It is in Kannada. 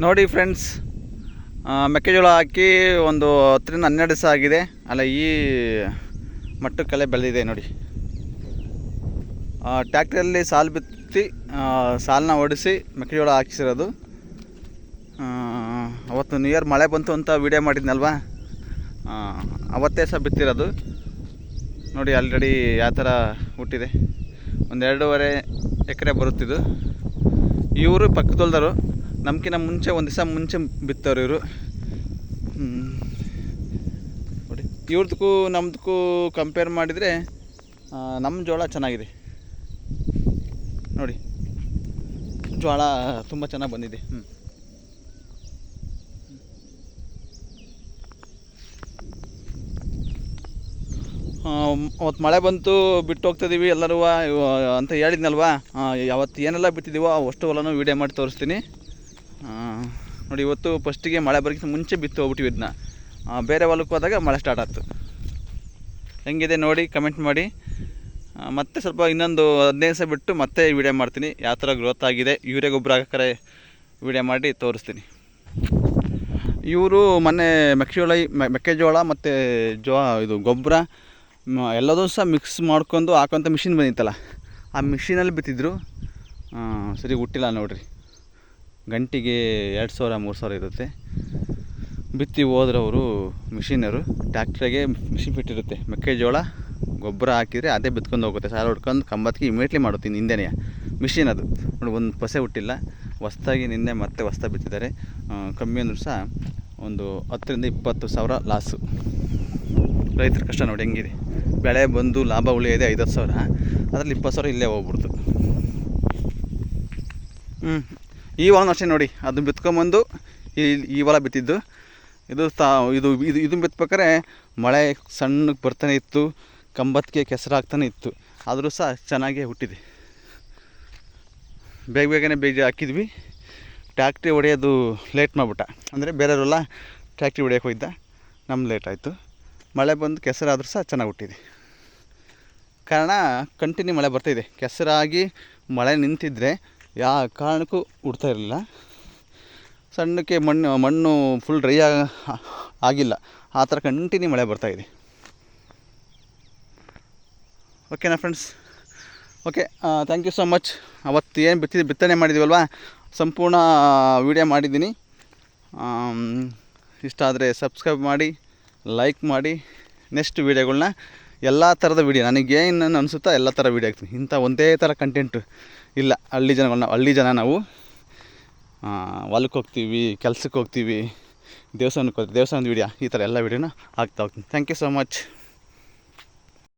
ನೋಡಿ ಫ್ರೆಂಡ್ಸ್ ಮೆಕ್ಕೆಜೋಳ ಹಾಕಿ ಒಂದು ಹತ್ತರಿಂದ ಹನ್ನೆರಡು ದಿವಸ ಆಗಿದೆ. ಅಲ್ಲ, ಈ ಮಟ್ಟಕ್ಕೆಲ್ಲ ಬೆಳೆದಿದೆ ನೋಡಿ. ಟ್ಯಾಕ್ಟ್ರಲ್ಲಿ ಸಾಲು ಬಿತ್ತಿ ಸಾಲನ್ನ ಹೊಡಿಸಿ ಮೆಕ್ಕೆಜೋಳ ಹಾಕಿಸಿರೋದು. ಅವತ್ತು ನ್ಯೂ ಇಯರ್ ಮಳೆ ಬಂತು ಅಂತ ವೀಡಿಯೋ ಮಾಡಿದ್ನಲ್ವಾ? ಅವತ್ತೇ ಸಹ ಬಿತ್ತಿರೋದು. ನೋಡಿ ಆಲ್ರೆಡಿ ಯಾವ ಥರ ಹುಟ್ಟಿದೆ. ಒಂದು ಎರಡೂವರೆ ಎಕರೆ ಬರುತ್ತಿದ್ದು ಇವರು ಪಕ್ಕದೊಲ್ದರು ನಮ್ಕಿಂತ ಮುಂಚೆ, ಒಂದು ದಿವಸ ಮುಂಚೆ ಬಿತ್ತವ್ರು ಇವರು. ನೋಡಿ, ಇವ್ರದಕ್ಕೂ, ನಮ್ದಕ್ಕೂ ಕಂಪೇರ್ ಮಾಡಿದರೆ ನಮ್ಮ ಜೋಳ ಚೆನ್ನಾಗಿದೆ. ನೋಡಿ, ಜೋಳ ತುಂಬ ಚೆನ್ನಾಗಿ ಬಂದಿದೆ. ಹ್ಞೂ ಅವತ್ತು ಮಳೆ ಬಂತು, ಬಿಟ್ಟು ಹೋಗ್ತಿದ್ದೀವಿ ಎಲ್ಲರೂ ಅಂತ ಹೇಳಿದ್ನಲ್ವಾ? ಯಾವತ್ತು ಏನೆಲ್ಲ ಬಿತ್ತಿದ್ದೀವೋ ಅಷ್ಟು ಹೊಲನೂ ವೀಡಿಯೋ ಮಾಡಿ ತೋರಿಸ್ತೀನಿ. ನೋಡಿ, ಇವತ್ತು ಫಸ್ಟಿಗೆ ಮಳೆ ಬರೋಕ್ಕಿಂತ ಮುಂಚೆ ಬಿತ್ತು ಹೋಗ್ಬಿಟ್ಟಿವಿ ಇದನ್ನ. ಬೇರೆ ಹೊಲಕ್ಕೆ ಹೋದಾಗ ಮಳೆ ಸ್ಟಾರ್ಟ್ ಆಯ್ತು. ಹೆಂಗಿದೆ ನೋಡಿ ಕಮೆಂಟ್ ಮಾಡಿ. ಮತ್ತೆ ಸ್ವಲ್ಪ ಇನ್ನೊಂದು ಹದಿನೈದು ದಿವಸ ಬಿಟ್ಟು ಮತ್ತೆ ವೀಡಿಯೋ ಮಾಡ್ತೀನಿ. ಯಾವ ಥರ ಗ್ರೋತ್ ಆಗಿದೆ, ಯೂರಿಯಾ ಗೊಬ್ಬರ ಹಾಕಾರೆ ವೀಡಿಯೋ ಮಾಡಿ ತೋರಿಸ್ತೀನಿ. ಇವರು ಮೊನ್ನೆ ಮೆಕ್ಕೆಜೋಳ ಮೆಕ್ಕೆಜೋಳ ಮತ್ತು ಜೋ, ಇದು ಗೊಬ್ಬರ ಎಲ್ಲದೂ ಸಹ ಮಿಕ್ಸ್ ಮಾಡ್ಕೊಂಡು ಹಾಕೋಂಥ ಮಿಷಿನ್ ಬಂದಿತ್ತಲ್ಲ. ಆ ಮಿಷಿನಲ್ಲಿ ಬಿತ್ತಿದ್ರು. ಸರಿ ಹುಟ್ಟಿಲ್ಲ ನೋಡ್ರಿ. ಗಂಟೆಗೆ ಎರಡು ಸಾವಿರ, ಮೂರು ಸಾವಿರ ಇರುತ್ತೆ. ಬಿತ್ತಿ ಹೋದ್ರವರು ಮಿಷಿನರು. ಟ್ಯಾಕ್ಟ್ರಿಗೆ ಮಿಷಿನ್ ಬಿಟ್ಟಿರುತ್ತೆ ಮೆಕ್ಕೆಜೋಳ, ಗೊಬ್ಬರ ಹಾಕಿದರೆ ಅದೇ ಬಿತ್ಕೊಂಡು ಹೋಗುತ್ತೆ. ಸಾಲ ಹೊಡ್ಕೊಂಡು ಕಂಬತ್ಕಿ ಇಮಿಡಿಯೇಟ್ಲಿ ಮಾಡುತ್ತೀನಿ ಹಿಂದೆನೇ ಮಿಷಿನ್ ಅದು. ನೋಡಿ, ಒಂದು ಪಸೆ ಹುಟ್ಟಿಲ್ಲ. ಹೊಸ್ದಾಗಿ ನಿನ್ನೆ ಮತ್ತೆ ಹೊಸ್ದಾಗಿ ಬಿತ್ತಿದ್ದಾರೆ. ಕಮ್ಮಿ ಅಂದರೂ ಸಹ ಒಂದು ಹತ್ತರಿಂದ ಇಪ್ಪತ್ತು ಸಾವಿರ ಲಾಸು ರೈತರ ಕಷ್ಟ ನೋಡಿ ಹೆಂಗಿದೆ. ಬೆಳೆ ಬಂದು ಲಾಭ ಉಳಿಯೋದೆ ಐವತ್ತು ಸಾವಿರ. ಅದರಲ್ಲಿ ಇಪ್ಪತ್ತು ಸಾವಿರ ಇಲ್ಲೇ ಹೋಗ್ಬಿಡ್ತು. ಹ್ಞೂ ಈ ಹೊಲನೂ ಅಷ್ಟೇ ನೋಡಿ, ಅದು ಬಿತ್ಕೊಂಬಂದು ಈ ಈ ಹೊಲ ಬಿತ್ತಿದ್ದು. ಇದು ತಾ ಇದು ಇದು ಇದನ್ನ ಬಿತ್ಬೇಕಾರೆ ಮಳೆ ಸಣ್ಣಗೆ ಬರ್ತಾನೆ ಇತ್ತು ಕಂಬತ್ತಿಗೆ ಕೆಸರಾಗ್ತಾನೆ ಇತ್ತು. ಆದರೂ ಸಹ ಚೆನ್ನಾಗೇ ಹುಟ್ಟಿದೆ. ಬೇಗ ಬೇಗನೆ ಬೀಜ ಹಾಕಿದ್ವಿ. ಟ್ಯಾಕ್ಟ್ರಿ ಹೊಡೆಯೋದು ಲೇಟ್ ಮಾಡಿಬಿಟ್ಟ. ಅಂದರೆ ಬೇರೆಯವರೆಲ್ಲ ಟ್ಯಾಕ್ಟ್ರಿ ಹೊಡೆಯೋಕೆ ಹೋಗಿದ್ದ. ನಮ್ಮ ಲೇಟ್ ಆಯಿತು. ಮಳೆ ಬಂದು ಕೆಸರಾದರೂ ಸಹ ಚೆನ್ನಾಗಿ ಹುಟ್ಟಿದೆ. ಕಾರಣ ಕಂಟಿನ್ಯೂ ಮಳೆ ಬರ್ತಾಯಿದೆ ಕೆಸರಾಗಿ ಮಳೆ ನಿಂತಿದ್ದರೆ ಯಾವ ಕಾರಣಕ್ಕೂ ಉಡ್ತಾ ಇರಲಿಲ್ಲ. ಸಣ್ಣಕ್ಕೆ ಮಣ್ಣು ಮಣ್ಣು ಫುಲ್ ಡ್ರೈ ಆಗಿಲ್ಲ. ಆ ಥರ ಕಂಟಿನ್ಯೂ ಮಳೆ ಬರ್ತಾಯಿದೆ ಓಕೆನಾ friends okay thank you so much ಅವತ್ತು ಏನು ಬಿತ್ತಿದ್ದು ಬಿತ್ತನೆ ಮಾಡಿದ್ದೀವಲ್ವಾ ಸಂಪೂರ್ಣ ವಿಡಿಯೋ ಮಾಡಿದ್ದೀನಿ. ಇಷ್ಟ ಆದರೆ ಸಬ್ಸ್ಕ್ರೈಬ್ ಮಾಡಿ ಲೈಕ್ ಮಾಡಿ ನೆಕ್ಸ್ಟ್ ವೀಡಿಯೋಗಳ್ನ ಎಲ್ಲ ಥರದ ವಿಡಿಯೋ ನನಗೇನು ಅನಿಸುತ್ತೋ ಎಲ್ಲ ಥರ ವಿಡಿಯೋ ಆಗ್ತೀನಿ ಇಂಥ ಒಂದೇ ಥರ ಕಂಟೆಂಟು ಇಲ್ಲ. ಹಳ್ಳಿ ಜನಗಳನ್ನ ಹಳ್ಳಿ ಜನ ನಾವು ಹೊಲಕ್ಕೆ ಹೋಗ್ತೀವಿ ಕೆಲ್ಸಕ್ಕೆ ಹೋಗ್ತೀವಿ ದೇವಸ್ಥಾನಕ್ಕೆ ಹೋಗ್ತೀವಿ, ದೇವಸ್ಥಾನದ ವೀಡಿಯೋ ಈ ಥರ ಎಲ್ಲ ವೀಡಿಯೋನ ಹಾಕ್ತಾ ಹೋಗ್ತೀನಿ. Thank you so much